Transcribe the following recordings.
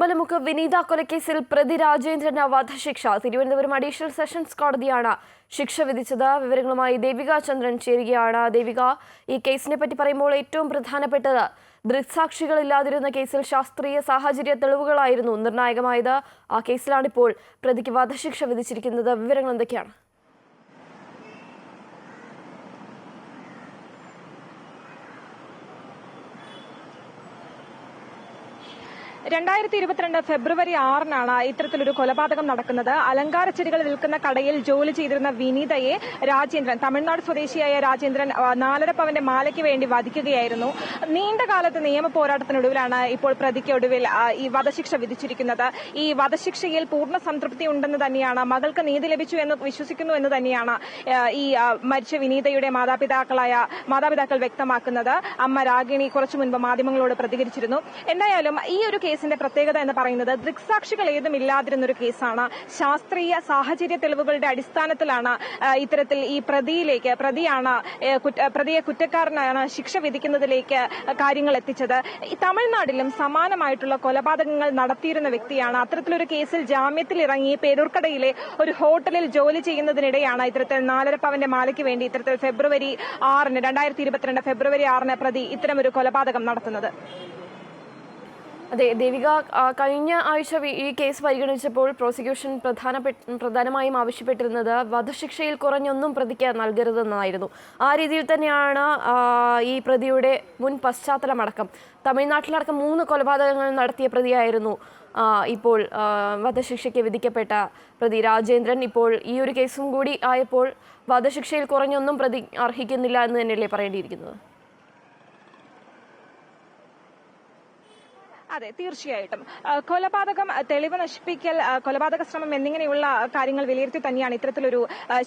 അമ്പലമുക്ക് വിനീത കൊലക്കേസിൽ പ്രതി രാജേന്ദ്രന് വധശിക്ഷ Thiruvananthapuram additional sessions കോടതിയാണ് ശിക്ഷ വിധിച്ചത്. വിവരങ്ങളുമായി ദേവിക ചന്ദ്രൻ ചേരുകയാണ്. ദേവിക ഈ കേസിനെ പറ്റി പറയുമ്പോൾ ഏറ്റവും പ്രധാനപ്പെട്ടത് ദൃക്സാക്ഷികളില്ലാതിരുന്ന കേസിൽ ശാസ്ത്രീയ സാഹചര്യ തെളിവുകളായിരുന്നു നിർണായകമായത്. ആ കേസിലാണിപ്പോൾ പ്രതിക്ക് വധശിക്ഷ വിധിച്ചിരിക്കുന്നത്. വിവരങ്ങൾ എന്തൊക്കെയാണ്? രണ്ടായിരത്തി ഇരുപത്തിരണ്ട് ഫെബ്രുവരി ആറിനാണ് ഇത്തരത്തിലൊരു കൊലപാതകം നടക്കുന്നത്. അലങ്കാര ചെടികൾ വിൽക്കുന്ന കടയിൽ ജോലി ചെയ്തിരുന്ന വിനീതയെ രാജേന്ദ്രൻ തമിഴ്നാട് സ്വദേശിയായ രാജേന്ദ്രൻ നാലരപ്പവന്റെ നാലര പവന്റെ മാലയ്ക്ക് വേണ്ടി വധിക്കുകയായിരുന്നു. നീണ്ട കാലത്ത് നിയമ പോരാട്ടത്തിനൊടുവിലാണ് ഇപ്പോൾ പ്രതിക്ക് ഒടുവിൽ ഈ വധശിക്ഷ വിധിച്ചിരിക്കുന്നത്. ഈ വധശിക്ഷയിൽ പൂർണ സംതൃപ്തി ഉണ്ടെന്ന് തന്നെയാണ് മകൾക്ക് നീതി ലഭിച്ചു എന്ന് വിശ്വസിക്കുന്നു എന്ന് തന്നെയാണ് ഈ മരിച്ച വിനീതയുടെ മാതാപിതാക്കളായ മാതാപിതാക്കൾ വ്യക്തമാക്കുന്നത്. അമ്മ രാഗിണി കുറച്ചു മുൻപ് മാധ്യമങ്ങളോട് പ്രതികരിച്ചിരുന്നു. എന്തായാലും ഈ ഒരു കേസിന്റെ പ്രത്യേകത എന്ന് പറയുന്നത് ദൃക്സാക്ഷികൾ ഏതും ഇല്ലാതിരുന്ന ഒരു കേസാണ്. ശാസ്ത്രീയ സാഹചര്യ തെളിവുകളുടെ അടിസ്ഥാനത്തിലാണ് ഇത്തരത്തിൽ ഈ പ്രതിയിലേക്ക് പ്രതിയാണ് പ്രതിയെ കുറ്റക്കാരനാണ് ശിക്ഷ വിധിക്കുന്നതിലേക്ക് കാര്യങ്ങൾ എത്തിച്ചത്. തമിഴ്നാട്ടിലും സമാനമായിട്ടുള്ള കൊലപാതകങ്ങൾ നടത്തിയിരുന്ന വ്യക്തിയാണ്. അത്തരത്തിലൊരു കേസിൽ ജാമ്യത്തിൽ ഇറങ്ങി പേരൂർക്കടയിലെ ഒരു ഹോട്ടലിൽ ജോലി ചെയ്യുന്നതിനിടെയാണ് ഇത്തരത്തിൽ നാലര പവന്റെ മാലയ്ക്ക് വേണ്ടി ഇത്തരത്തിൽ ഫെബ്രുവരി ആറിന് രണ്ടായിരത്തി ഇരുപത്തിരണ്ട് ഫെബ്രുവരി ആറിന് പ്രതി ഇത്തരമൊരു കൊലപാതകം നടത്തുന്നത്. അതെ ദേവിക കഴിഞ്ഞ ആഴ്ച ഈ കേസ് പരിഗണിച്ചപ്പോൾ പ്രോസിക്യൂഷൻ പ്രധാനപ്പെട്ട പ്രധാനമായും ആവശ്യപ്പെട്ടിരുന്നത് വധശിക്ഷയിൽ കുറഞ്ഞൊന്നും പ്രതിക്ക് നൽകരുതെന്നായിരുന്നു. ആ രീതിയിൽ തന്നെയാണ് ഈ പ്രതിയുടെ മുൻ പശ്ചാത്തലമടക്കം. തമിഴ്നാട്ടിലടക്കം മൂന്ന് കൊലപാതകങ്ങൾ നടത്തിയ പ്രതിയായിരുന്നു ഇപ്പോൾ വധശിക്ഷയ്ക്ക് വിധിക്കപ്പെട്ട പ്രതി. രാജേന്ദ്രൻ ഇപ്പോൾ ഈ ഒരു കേസും കൂടി ആയപ്പോൾ വധശിക്ഷയിൽ കുറഞ്ഞൊന്നും പ്രതി അർഹിക്കുന്നില്ല എന്ന് തന്നെയല്ലേ പറയേണ്ടിയിരിക്കുന്നത്? അതെ തീർച്ചയായിട്ടും. കൊലപാതകം തെളിവ് നശിപ്പിക്കൽ കൊലപാതക ശ്രമം എന്നിങ്ങനെയുള്ള കാര്യങ്ങൾ വിലയിരുത്തി തന്നെയാണ് ഇത്തരത്തിലൊരു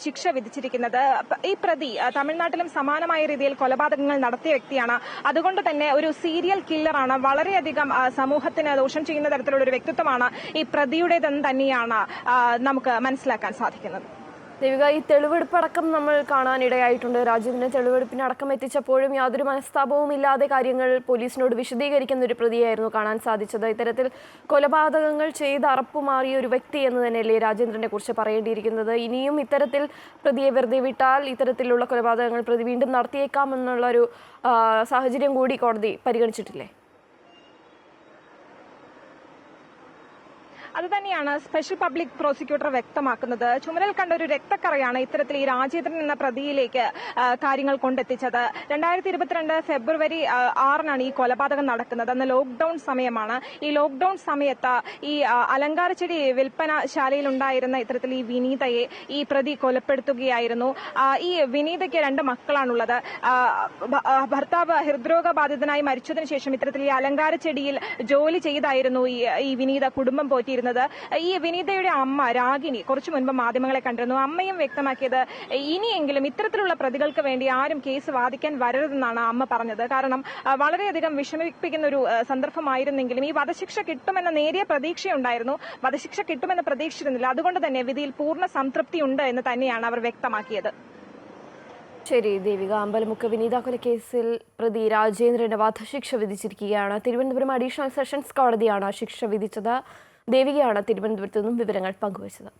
ശിക്ഷ വിധിച്ചിരിക്കുന്നത്. ഈ പ്രതി തമിഴ്നാട്ടിലും സമാനമായ രീതിയിൽ കൊലപാതകങ്ങൾ നടത്തിയ വ്യക്തിയാണ്. അതുകൊണ്ട് തന്നെ ഒരു സീരിയൽ കില്ലറാണ് വളരെയധികം സമൂഹത്തിന് ദോഷം ചെയ്യുന്ന തരത്തിലുള്ള ഒരു വ്യക്തിത്വമാണ് ഈ പ്രതിയുടേതെന്ന് തന്നെയാണ് നമുക്ക് മനസ്സിലാക്കാൻ സാധിക്കുന്നത്. ദേവിക ഈ തെളിവെടുപ്പടക്കം നമ്മൾ കാണാനിടയായിട്ടുണ്ട് രാജ്യത്തിന് തെളിവെടുപ്പിനടക്കം എത്തിച്ചപ്പോഴും യാതൊരു മനസ്താപവും ഇല്ലാതെ കാര്യങ്ങൾ പോലീസിനോട് വിശദീകരിക്കുന്ന ഒരു പ്രതിയായിരുന്നു കാണാൻ സാധിച്ചത്. ഇത്തരത്തിൽ കൊലപാതകങ്ങൾ ചെയ്ത് അറപ്പുമാറിയ ഒരു വ്യക്തി എന്ന് തന്നെയല്ലേ രാജേന്ദ്രനെ കുറിച്ച് പറയേണ്ടിയിരിക്കുന്നത്. ഇനിയും ഇത്തരത്തിൽ പ്രതിയെ വെറുതെ വിട്ടാൽ ഇത്തരത്തിലുള്ള കൊലപാതകങ്ങൾ പ്രതി വീണ്ടും നടത്തിയേക്കാമെന്നുള്ളൊരു സാഹചര്യം കൂടി കോടതി പരിഗണിച്ചിട്ടില്ലേ? അത് തന്നെയാണ് സ്പെഷ്യൽ പബ്ലിക് പ്രോസിക്യൂട്ടർ വ്യക്തമാക്കുന്നത്. ചുമരിൽ കണ്ട ഒരു രക്തക്കറയാണ് ഇത്തരത്തിൽ ഈ രാജേന്ദ്രൻ എന്ന പ്രതിയിലേക്ക് കാര്യങ്ങൾ കൊണ്ടെത്തിച്ചത്. രണ്ടായിരത്തി ഇരുപത്തിരണ്ട് ഫെബ്രുവരി ആറിനാണ് ഈ കൊലപാതകം നടക്കുന്നത്. അന്ന് ലോക്ക്ഡൌൺ സമയമാണ്. ഈ ലോക്ക്ഡൌൺ സമയത്ത് ഈ അലങ്കാരച്ചെടി വിൽപ്പനശാലയിൽ ഉണ്ടായിരുന്ന ഇത്തരത്തിൽ ഈ വിനീതയെ ഈ പ്രതി കൊലപ്പെടുത്തുകയായിരുന്നു. ഈ വിനീതയ്ക്ക് രണ്ട് മക്കളാണുള്ളത്. ഭർത്താവ് ഹൃദ്രോഗ ബാധിതനായി മരിച്ചതിന് ശേഷം ഇത്തരത്തിൽ ഈ അലങ്കാരച്ചെടിയിൽ ജോലി ചെയ്തായിരുന്നു ഈ വിനീത കുടുംബം പോറ്റിയിരുന്നത്. ഈ വിനീതയുടെ അമ്മ രാഗിണി കുറച്ചു മുൻപ് മാധ്യമങ്ങളെ കണ്ടിരുന്നു. അമ്മയും വ്യക്തമാക്കിയത് ഇനിയെങ്കിലും ഇത്തരത്തിലുള്ള പ്രതികൾക്ക് വേണ്ടി ആരും കേസ് വാദിക്കാൻ വരരുതെന്നാണ് അമ്മ പറഞ്ഞത്. കാരണം വളരെയധികം വിഷമിപ്പിക്കുന്ന ഒരു സന്ദർഭമായിരുന്നെങ്കിലും ഈ വധശിക്ഷ കിട്ടുമെന്ന നേരിയ പ്രതീക്ഷയുണ്ടായിരുന്നു. വധശിക്ഷ കിട്ടുമെന്ന് പ്രതീക്ഷിച്ചിരുന്നില്ല. അതുകൊണ്ട് തന്നെ വിധിയിൽ പൂർണ സംതൃപ്തിയുണ്ട് എന്ന് തന്നെയാണ് അവർ വ്യക്തമാക്കിയത്. ശരി ദേവിക അമ്പലമുക്ക് വിനീത കൊലക്കേസിൽ പ്രതി രാജേന്ദ്രന് വധശിക്ഷ വിധിച്ചിരിക്കുകയാണ്. തിരുവനന്തപുരം അഡീഷണൽ സെഷൻസ് കോടതിയാണ് ശിക്ഷ വിധിച്ചത്. ദേവികയാണ് തിരുവനന്തപുരത്ത് നിന്നും വിവരങ്ങൾ പങ്കുവച്ചത്